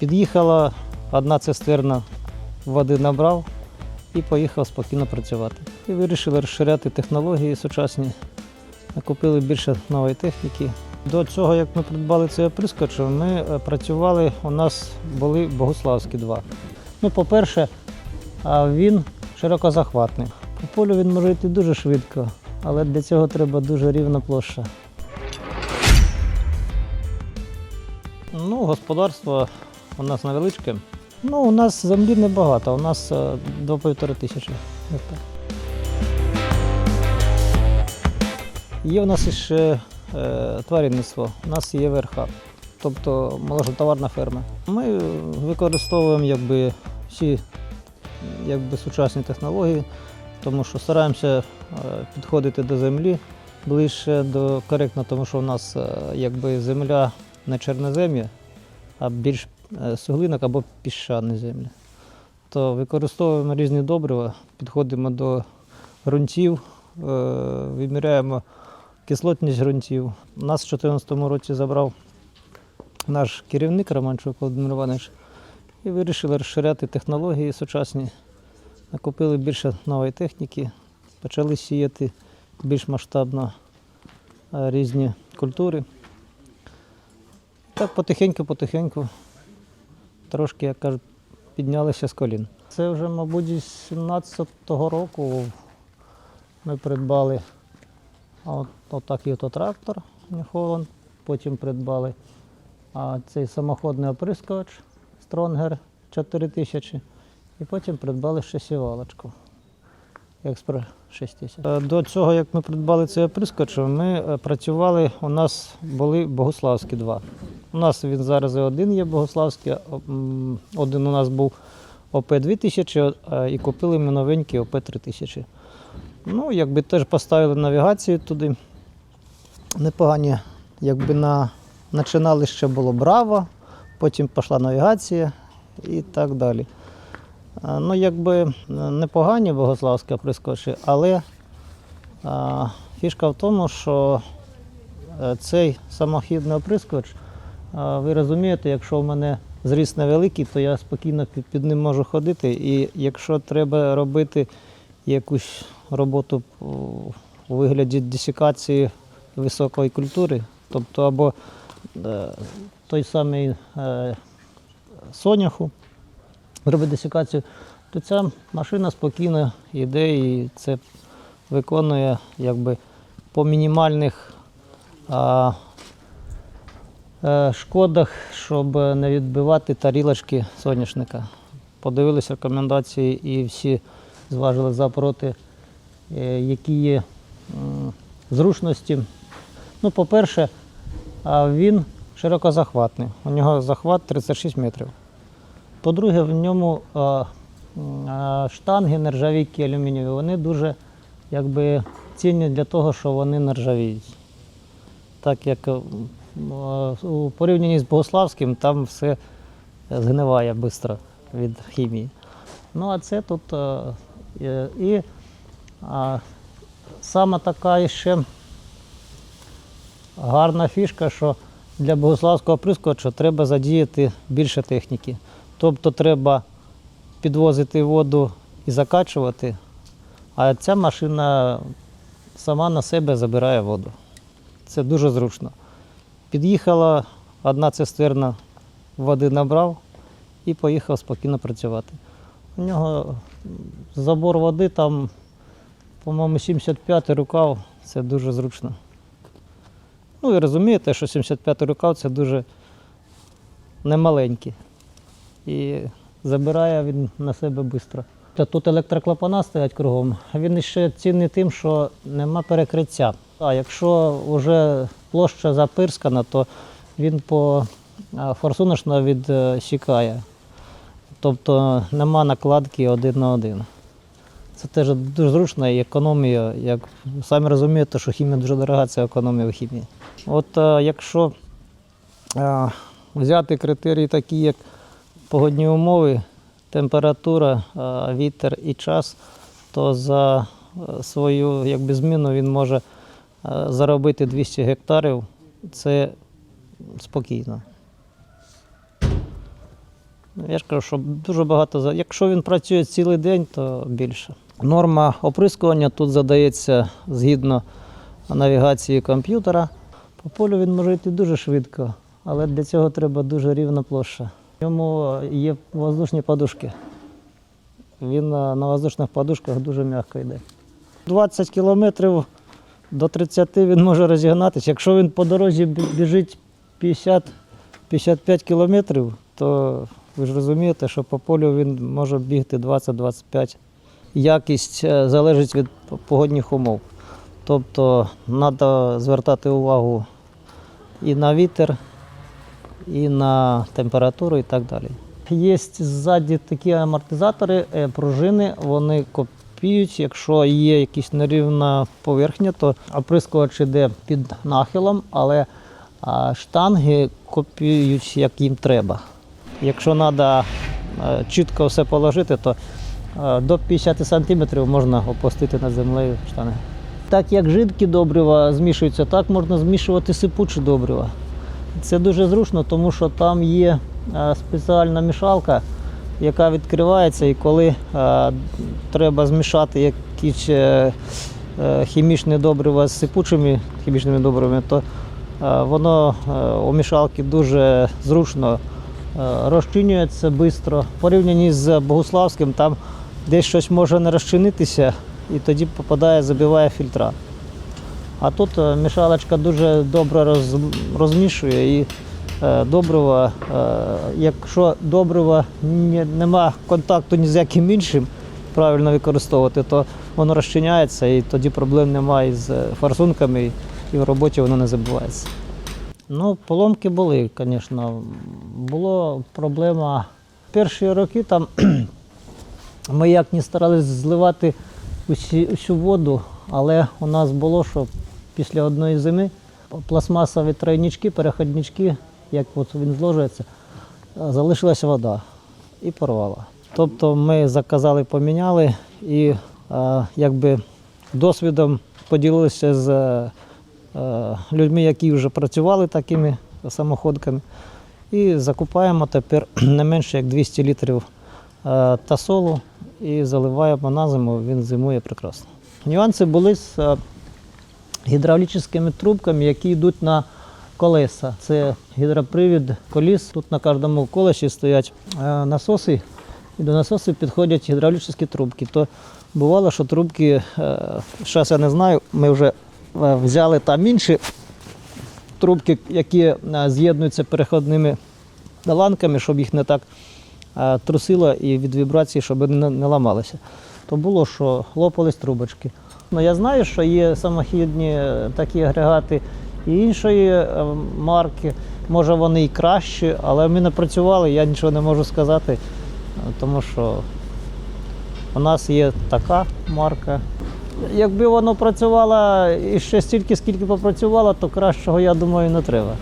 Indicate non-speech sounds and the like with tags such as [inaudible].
Під'їхала одна цистерна, води набрав і поїхав спокійно працювати. І вирішили розширяти технології сучасні, накупили більше нової техніки. До цього, як ми придбали цей оприскоч, ми е, працювали, у нас були богославські два. Ну, по-перше, він широкозахватний. По полю він може йти дуже швидко, але для цього треба дуже рівна площа. Ну, господарство у нас невеличке. Ну, у нас землі небагато, у нас е, до півтори тисячі гектар. Є у нас ще е, тваринництво, у нас є верха, тобто моложотоварна ферма. Ми використовуємо якби, всі якби, сучасні технології, тому що стараємося е, підходити до землі ближче до коректно, тому що у нас е, якби, земля не чорнозем'я, а більш суглинок або піщані землі. То використовуємо різні добрива, підходимо до ґрунтів, е, виміряємо кислотність ґрунтів. Нас в 2014 році забрав наш керівник Романчук Володимир Іванович і вирішили розширяти технології сучасні. Накупили більше нової техніки, почали сіяти більш масштабно е, різні культури. Так потихеньку-потихеньку, трошки, як кажуть, піднялися з колін. Це вже, мабуть, з 17-го року ми придбали от, отакий от трактор Holland, потім придбали. А, цей самоходний оприскувач Стронгер 4000 і потім придбали ще сівалочку Експро 6000. Е, До цього, як ми придбали цей оприскувач, ми е, працювали, у нас були богославські два. У нас він зараз один є богославський, один у нас був ОП-2000 і купили ми новенький ОП-3000. Ну, якби теж поставили навігацію туди. Непогані, якби на починали ще було Браво, потім пішла навігація і так далі. А, Ну, якби е, непогані богославські оприскувачі, але а, фішка в тому, що е, цей самохідний оприскувач, а, ви розумієте, якщо в мене зріст невеликий, то я спокійно під, під ним можу ходити. І якщо треба робити якусь роботу у вигляді десикації високої культури, тобто або е, той самий е, соняху, робить десикацію, то ця машина спокійно йде і це виконує якби по мінімальних а, е, шкодах, щоб не відбивати тарілочки соняшника. Подивилися рекомендації і всі зважили за проти, е, які є зручності. Ну, по-перше, він широкозахватний. У нього захват 36 метрів. По-друге, в ньому а, м, штанги нержавійкі алюмінієві, вони дуже якби, цінні для того, що вони нержавіють. Так як у порівнянні з Богославським, там все згниває швидко від хімії. Ну, а це тут е, і а, саме така ще гарна фішка, що для богославського прискоча треба задіяти більше техніки. Тобто треба підвозити воду і закачувати, а ця машина сама на себе забирає воду. Це дуже зручно. Під'їхала одна цистерна, води набрав і поїхав спокійно працювати. У нього забор води там, по-моєму, 75 рукав, це дуже зручно. Ну, ви розумієте, що 75 рукав це дуже немаленький. І забирає він на себе швидко. Тут електроклапана стоять кругом. Він ще цінний тим, що нема перекриття. А якщо вже площа запирскана, то він по форсуночно відсікає. Тобто нема накладки один на один. Це теж дуже зручно і економія. Як самі розумієте, що хімія дуже дорога, це економія в хімії. От е, якщо е, взяти критерії такі, як погодні умови, температура, вітер і час, то за е, свою якби, зміну він може е, заробити 200 гектарів. Це спокійно. Я ж кажу, що дуже багато. Якщо він працює цілий день, то більше. Норма оприскування тут задається згідно навігації комп'ютера. По полю він може йти дуже швидко, але для цього треба дуже рівна площа. В ньому є воздушні подушки. Він на на воздушних подушках дуже м'яко йде. 20 кілометрів до 30 він може розігнатися. Якщо він по дорозі біжить 50-55 кілометрів, то ви ж розумієте, що по полю він може бігти 20-25. Якість е, залежить від погодних умов. Тобто треба звертати увагу і на вітер, і на температуру, і так далі. Є ззаді такі амортизатори, е, пружини, вони копіють. Якщо є якась нерівна поверхня, то оприскувач іде під нахилом, але штанги копіюють як їм треба. Якщо треба чітко все положити, то е, до 50 см можна опустити над землею штани. Так як жидкі добрива змішуються, так можна змішувати сипучі добрива. Це дуже зручно, тому що там є е, спеціальна мішалка, яка відкривається, і коли е, треба змішати якісь е, хімічні добрива з сипучими хімічними добривами, то воно у мішалки дуже зручно розчинюється швидко. В порівнянні з Богуславським, там десь щось може не розчинитися і тоді попадає, забиває фільтра. А тут е, мішалочка дуже добре роз, розмішує і е, добрива, е, якщо добрива нема контакту ні з яким іншим, правильно використовувати, то воно розчиняється і тоді проблем немає з форсунками і в роботі воно не забувається. Ну, поломки були, звісно. Була проблема. Перші роки там [clears throat] ми як не старалися зливати усі, усю воду, але у нас було, що після одної зими пластмасові тройнички, переходнички, як от він зложується, е, залишилася вода і порвала. Тобто ми заказали, поміняли і е, якби досвідом поділилися з е, людьми, які вже працювали такими самоходками. І закупаємо тепер [clears throat] не менше як 200 літрів тасолу і заливаємо на зиму, він зимує прекрасно. Нюанси були з гідравлічними трубками, які йдуть на колеса. Це гідропривід коліс. Тут на кожному колесі стоять е, насоси, і до насосів підходять гідравлічні трубки. То бувало, що трубки, зараз я не знаю, ми вже е, взяли там інші трубки, які е, з'єднуються переходними ланками, щоб їх не так е, трусило і від вібрації, щоб не, не ламалися. То було, що лопались трубочки. Ну, я знаю, що є самохідні е, такі агрегати і іншої е, марки. Може вони і кращі, але ми не працювали, я нічого не можу сказати, тому що у нас є така марка. Якби воно працювало і ще стільки, скільки попрацювало, то кращого, я думаю, не треба.